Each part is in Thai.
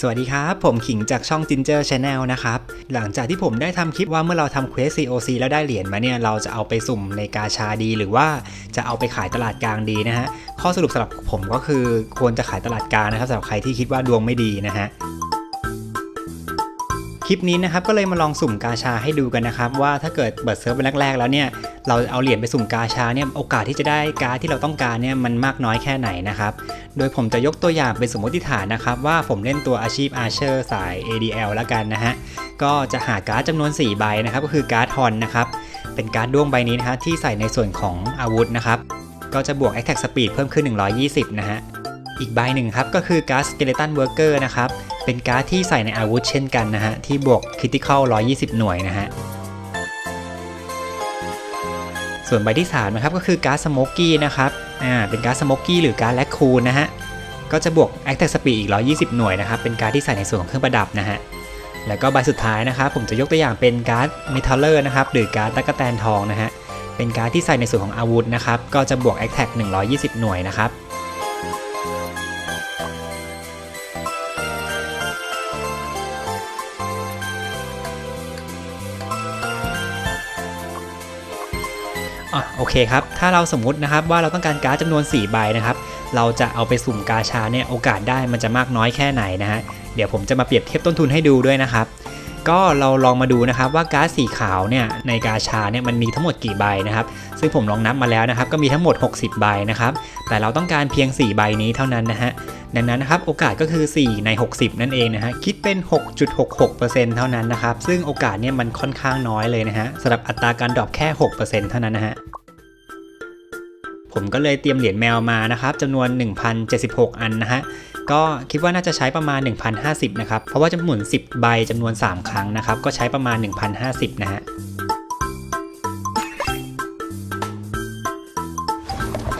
สวัสดีครับ ผมขิงจากช่อง Ginger Channel นะครับ หลังจากที่ผมได้ทำคลิปว่าเมื่อเราทำเควส COC แล้วได้เหรียญมาเนี่ย เราจะเอาไปสุ่มในกาชาดี หรือว่าจะเอาไปขายตลาดกลางดีนะฮะ ข้อสรุปสำหรับผมก็คือควรจะขายตลาดกลางนะครับสำหรับใครที่คิดว่าดวงไม่ดีนะฮะ คลิปนี้นะครับก็เลยมาลองสุ่มกาชาให้ดูกันนะครับ ว่าถ้าเกิดเปิดเซิร์ฟเป็นแรกๆ แล้วเนี่ยเราเอาเหรียญไปสุ่มกาชาเนี่ยโอกาสที่จะได้การ์ดที่เราต้องการเนี่ยมันมากน้อยแค่ไหนนะครับ โดยผมจะยกตัวอย่างเป็นสมมติฐานนะครับ ว่าผมเล่นตัวอาชีพอาเชอร์สาย ADL แล้วกันนะฮะก็จะหาการ์ดจำนวน 4 ใบนะครับ ก็คือการ์ดฮอนนะครับเป็นการ์ดด้วงใบนี้นะฮะที่ใส่ในส่วนของอาวุธนะครับก็จะบวก Attack Speed เพิ่มขึ้น 120 นะฮะอีกใบหนึ่งครับก็คือการ์ด Skeleton Worker นะครับ เป็นการ์ดที่ใส่ในอาวุธเช่นกันนะฮะ ที่บวก Critical 120 หน่วยนะฮะ ส่วนใบที่3นะครับก็คือการ์ดสโมกกี้นะครับ อ่า เป็นการ์ดสโมกกี้หรือการ์ดแลคคูนนะฮะ ก็จะบวก Attack Speed อีก 120 หน่วยนะครับ เป็นการ์ดที่ใส่ในส่วนของเครื่องประดับนะฮะ แล้วก็ใบสุดท้ายนะครับผมจะยกตัวอย่างเป็นการ์ดเมทัลเลอร์นะครับ หรือการ์ดตะกแตนทองนะฮะ เป็นการ์ดที่ใส่ในส่วนของอาวุธนะครับ ก็จะบวก Attack 120 หน่วยนะครับ อะโอเคครับ ถ้าเราสมมุตินะครับว่าเราต้องการการ์ดจำนวน 4 ใบนะครับ เราจะเอาไปสุ่มกาชาเนี่ยโอกาสได้มันจะมากน้อยแค่ไหนนะฮะ เดี๋ยวผมจะมาเปรียบเทียบต้นทุนให้ดูด้วยนะครับ ก็เราลองมาดูนะครับว่าการ์ดสีขาวเนี่ยในกาชาเนี่ยมันมีทั้งหมดกี่ใบนะครับซึ่งผมลองนับมาแล้วนะครับก็มีทั้งหมด 60 ใบนะครับแต่เราต้องการเพียง 4 ใบนี้เท่านั้นนะฮะดังนั้นนะครับโอกาสก็คือ 4 ใน 60 นั่นเองนะฮะคิดเป็น 6.66%เท่านั้นนะครับซึ่งโอกาสเนี่ยมันค่อนข้างน้อยเลยนะฮะสำหรับอัตราการดรอปแค่ 6%เท่านั้นนะฮะ ผมก็เลยเตรียมเหรียญแมวมานะครับจำนวน 1,076 อันนะฮะก็คิดว่าน่าจะใช้ประมาณ 1,050 นะครับ เพราะว่าจะหมุน 10 ใบจำนวน 3 ครั้งนะครับ ก็ใช้ประมาณ 1,050 นะฮะ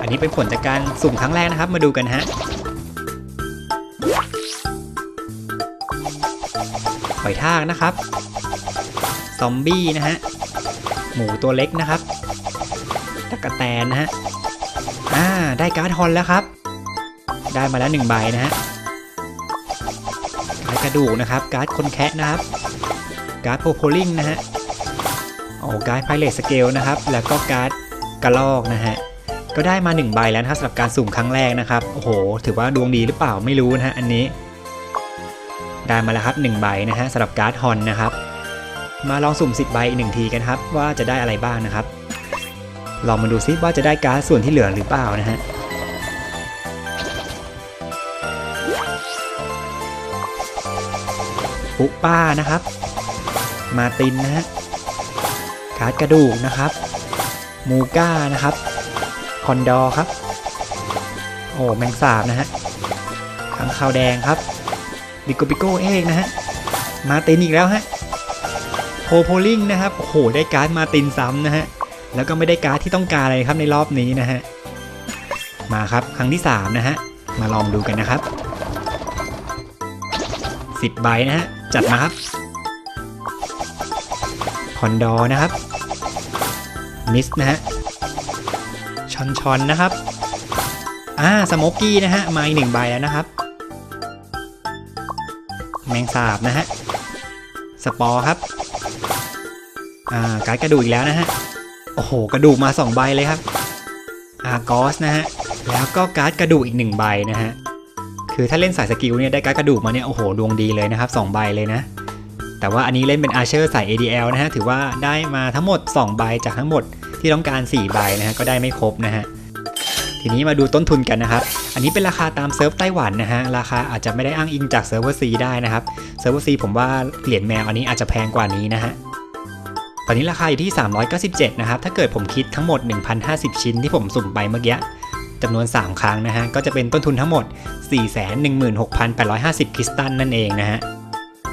อันนี้เป็นผลจากการสุ่มครั้งแรกนะครับ มาดูกันฮะหอยทากนะครับ ซอมบี้นะฮะ หมูตัวเล็กนะครับ ตะกะแตนนะฮะ ได้การ์ดฮอนแล้วครับ ได้มาแล้วหนึ่งใบนะฮะการ์ดกระดูกนะครับ การ์ดคนแคะนะครับ การ์ดโพโพลิงนะฮะโอ้การ์ดไพเรตสเกลนะครับ แล้วก็การ์ดกระลอกนะฮะก็ได้มา 1 ใบแล้วนะครับสำหรับการสุ่มครั้งแรกนะครับ โอ้โห ถือว่าดวงดีหรือเปล่าไม่รู้นะฮะอันนี้ ได้มาแล้วครับ 1 ใบนะฮะสำหรับการ์ดฮอนนะครับ มาลองสุ่ม 10 ใบอีกหนึ่งทีกันครับ ว่าจะได้อะไรบ้างนะครับ ลองมาดูซิว่าจะได้การ์ดส่วนที่เหลือหรือเปล่านะฮะปุป้านะครับ มาตินนะฮะการ์ดกระดูกนะครับ มูก้านะครับ คอนดอรครับ โอ้แมงสาบนะฮะขังขาวแดงครับบิโกบิโกเองนะฮะ มาตินอีกแล้วฮะโพโพลิงนะครับ โอ้โห ได้การ์ดมาตินซ้ำนะฮะ แล้วก็ไม่ได้การ์ดที่ต้องการอะไรครับในรอบนี้นะฮะ มาครับครั้งที่ 3 นะฮะ มาลองดูกันนะครับ 10ใบนะฮะ จัดมาครับ คอนดอนะครับ มิสนะฮะ ชอนชอนนะครับ อ่า สโมกกี้นะฮะ มาอีกหนึ่งใบแล้วนะครับ แมงสาบนะฮะ สปอร์ครับ อ่า การกระดูกอีกแล้วนะฮะ โอ้โห กระดูกมา 2 ใบเลยครับอาร์กอสนะฮะ แล้วก็การ์ดกระดูกอีก 1 ใบนะฮะ คือถ้าเล่นสายสกิลเนี่ยได้การ์ดกระดูกมาเนี่ย โอ้โห ดวงดีเลยนะครับ 2 ใบเลยนะ แต่ว่าอันนี้เล่นเป็นอาร์เชอร์สาย ADL นะฮะ ถือว่าได้มาทั้งหมด 2 ใบจากทั้งหมดที่ต้องการ 4 ใบนะฮะ ก็ได้ไม่ครบนะฮะทีนี้มาดูต้นทุนกันนะครับ อันนี้เป็นราคาตามเซิร์ฟไต้หวันนะฮะ ราคาอาจจะไม่ได้อ้างอิงจากเซิร์ฟเวอร์ซีได้นะครับ เซิร์ฟเวอร์ซีผมว่าเหรียญแมวอันนี้อาจจะแพงกว่านี้นะฮะ ตอนนี้ราคาอยู่ที่ 397 นะครับ ถ้าเกิดผมคิดทั้งหมด 1,050 ชิ้นที่ผมสุ่มไปเมื่อกี้จำนวน 3 ครั้งนะฮะ ก็จะเป็นต้นทุนทั้งหมด 416,850 คริสตัลนั่นเองนะฮะ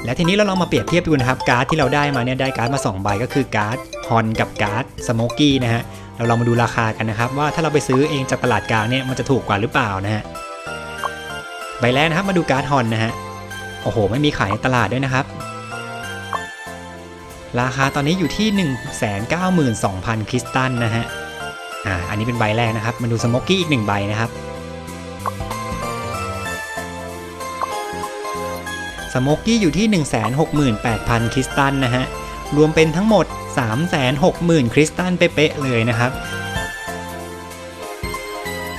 และทีนี้เราลองมาเปรียบเทียบดูนะครับ การ์ดที่เราได้มาเนี่ยได้การ์ดมา 2 ใบก็คือการ์ดฮอนกับการ์ดสโมกกี้นะฮะ เราลองมาดูราคากันนะครับ ว่าถ้าเราไปซื้อเองจากตลาดกลางเนี่ยมันจะถูกกว่าหรือเปล่านะฮะ ใบแรกนะครับมาดูการ์ดฮอนนะฮะ โอ้โห ไม่มีขายในตลาดด้วยนะครับ ราคาตอนนี้อยู่ที่ 192,000 คริสตัลนะฮะ อ่า อันนี้เป็นใบแรกนะครับ มาดูสโมกกี้อีกหนึ่งใบนะครับ สโมกกี้อยู่ที่ 168,000 คริสตัลนะฮะ รวมเป็นทั้งหมด 360,000 คริสตัลเป๊ะๆเลยนะครับ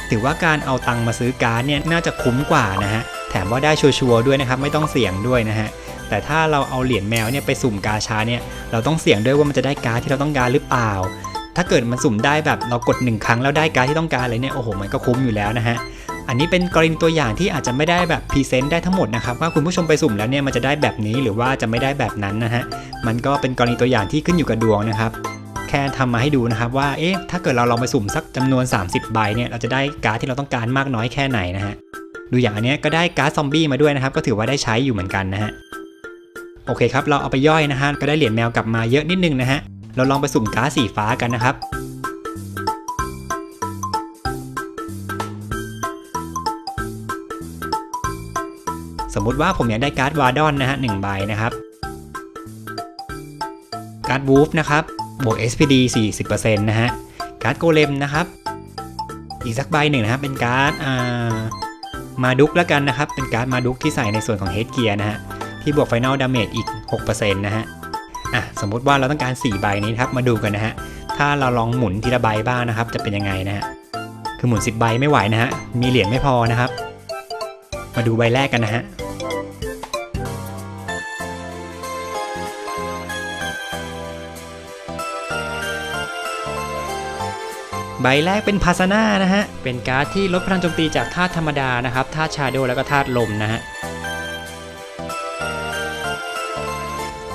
ถือว่าการเอาตังค์มาซื้อการ์ดเนี่ยน่าจะคุ้มกว่านะฮะ แถมว่าได้ชัวร์ๆด้วยนะครับ ไม่ต้องเสี่ยงด้วยนะฮะ แต่ถ้าเราเอาเหรียญแมวเนี่ยไปสุ่มกาชาเนี่ยเราต้องเสี่ยงด้วยว่ามันจะได้การ์ดที่เราต้องการหรือเปล่า ถ้าเกิดมันสุ่มได้แบบเรากดหนึ่งครั้งแล้วได้การ์ดที่ต้องการเลยเนี่ยโอ้โหมันก็คุ้มอยู่แล้วนะฮะอันนี้เป็นกรณีตัวอย่างที่อาจจะไม่ได้แบบพรีเซนต์ได้ทั้งหมดนะครับว่าคุณผู้ชมไปสุ่มแล้วเนี่ยมันจะได้แบบนี้หรือว่าจะไม่ได้แบบนั้นนะฮะมันก็เป็นกรณีตัวอย่างที่ขึ้นอยู่กับดวงนะครับแค่ทำมาให้ดูนะครับว่าเอ๊ะถ้าเกิดเราลองไปสุ่มสักจำนวน 30 ใบเนี่ยเราจะได้การ์ดที่เราต้องการมากน้อยแค่ไหนนะฮะดูอย่างอันเนี้ยก็ได้การ์ดซอมบี้มาด้วยนะครับก็ถือว่าได้ใช้อยู่เหมือนกันนะฮะ โอเคครับ เราเอาไปย่อยนะฮะ ก็ได้เหรียญแมวกลับมาเยอะนิดนึงนะฮะ เราลองไปสุ่มการ์ดสีฟ้ากันนะครับสมมุติว่าผมอยากได้การ์ดวาร์ดอนนะฮะหนึ่งใบนะครับ การ์ดวูฟนะครับบวก SPD 40%นะฮะ การ์ดโกเลมนะครับ อีกสักใบหนึ่งนะครับเป็นการ์ดมาดุกแล้วกันนะครับ เป็นการ์ดมาดุกที่ใส่ในส่วนของเฮดเกียร์นะฮะ ที่บวกไฟน a ลดาเมจอีก 6%นะฮะ อะ สมมติว่าเราต้องการ 4 ใบนี้ครับ มาดูกันนะฮะ ถ้าเราลองหมุนทีละใบบ้างนะครับ จะเป็นยังไงนะฮะ คือหมุน 10 ใบไม่ไหวนะฮะ มีเหรียญไม่พอนะครับ มาดูใบแรกกันนะฮะใบแรกเป็นพาสนานะฮะ เป็นการ์ดที่ลดพลังโจมตีจากธาตุธรรมดานะครับ ธาตุชาโดแล้วก็ธาตุลมนะฮะ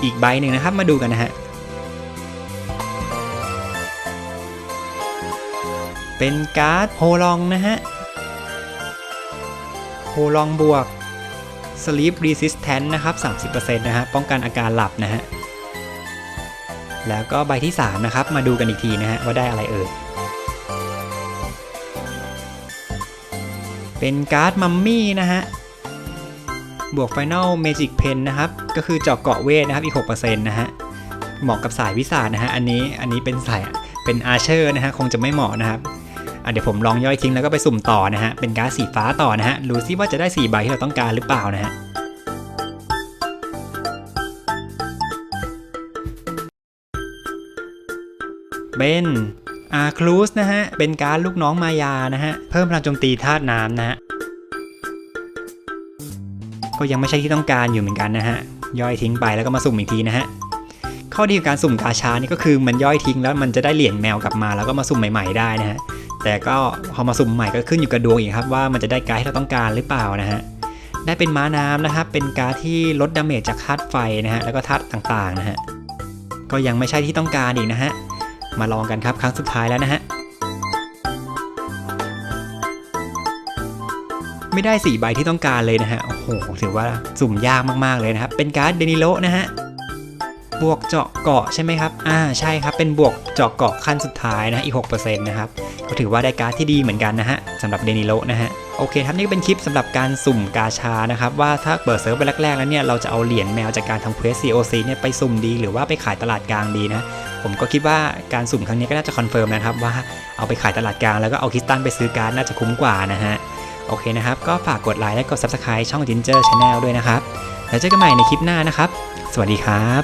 อีกใบหนึ่งนะครับมาดูกันนะฮะเป็นการ์ดโฮลองนะฮะโฮลองบวก Sleep Resistant นะครับ 30%นะฮะ ป้องกันอาการหลับนะฮะ แล้วก็ใบที่ 3 นะครับ มาดูกันอีกทีนะฮะ ว่าได้อะไรเอ่ย เป็นการ์ดมัมมี่นะฮะ บวก Final Magic Pen นะครับ ก็คือเจาะเกาะเวทนะครับอีก 6%นะฮะ เหมาะกับสายวิสานะฮะ อันนี้ อันนี้เป็นสาย เป็นอาเชอร์นะฮะ คงจะไม่เหมาะนะครับเดี๋ยวผมลองย่อยทิ้งแล้วก็ไปสุ่มต่อนะฮะ เป็นการ์ดสีฟ้าต่อนะฮะ ดูซิว่าจะได้ 4 ใบที่เราต้องการหรือเปล่านะฮะเป็นอาคลูสนะฮะ เป็นการ์ดลูกน้องมายานะฮะ เพิ่มพลังโจมตีธาตุน้ำนะฮะ ก็ยังไม่ใช่ที่ต้องการอยู่เหมือนกันนะฮะ ย่อยทิ้งไปแล้วก็มาสุ่มอีกทีนะฮะ ข้อดีของการสุ่มกาชานี่ก็คือมันย่อยทิ้งแล้วมันจะได้เหรียญแมวกลับมาแล้วก็มาสุ่มใหม่ ๆได้นะฮะ แต่ก็พอมาสุ่มใหม่ก็ขึ้นอยู่กับดวงอีกครับว่ามันจะได้การที่เราต้องการหรือเปล่านะฮะ ได้เป็นม้าน้ำนะครับ เป็นการที่ลดดาเมจจากธาตุไฟนะฮะ แล้วก็ธาตุต่างๆนะฮะ ก็ยังไม่ใช่ที่ต้องการอีกนะฮะ มาลองกันครับครั้งสุดท้ายแล้วนะฮะ ไม่ได้ 4 ใบที่ต้องการเลยนะฮะ โอ้โห ถือว่าสุ่มยากมากๆเลยนะครับ เป็นการ์ดเดนิโลนะฮะ บวกเจาะเกาะใช่ไหมครับ อ่า ใช่ครับ เป็นบวกเจาะเกาะขั้นสุดท้ายนะ อีก 6%นะครับ ก็ถือว่าได้การ์ดที่ดีเหมือนกันนะฮะสำหรับเดนิโลนะฮะ โอเคครับ นี่ก็เป็นคลิปสำหรับการสุ่มกาชานะครับ ว่าถ้าเปิดเซิร์ฟไปแรกๆแล้วเนี่ย เราจะเอาเหรียญแมวจากการทำเควส COC เนี่ยไปสุ่มดี หรือว่าไปขายตลาดกลางดีนะผมก็คิดว่าการสุ่มครั้งนี้ก็น่าจะคอนเฟิร์มนะครับว่าเอาไปขายตลาดกลางแล้วก็เอาคิสตัลไปซื้อการ์ดน่าจะคุ้มกว่านะฮะ โอเคนะครับ ก็ฝากกดไลค์และกด Subscribe ช่อง Ginger Channel ด้วยนะครับ แล้วเจอกันใหม่ในคลิปหน้านะครับ สวัสดีครับ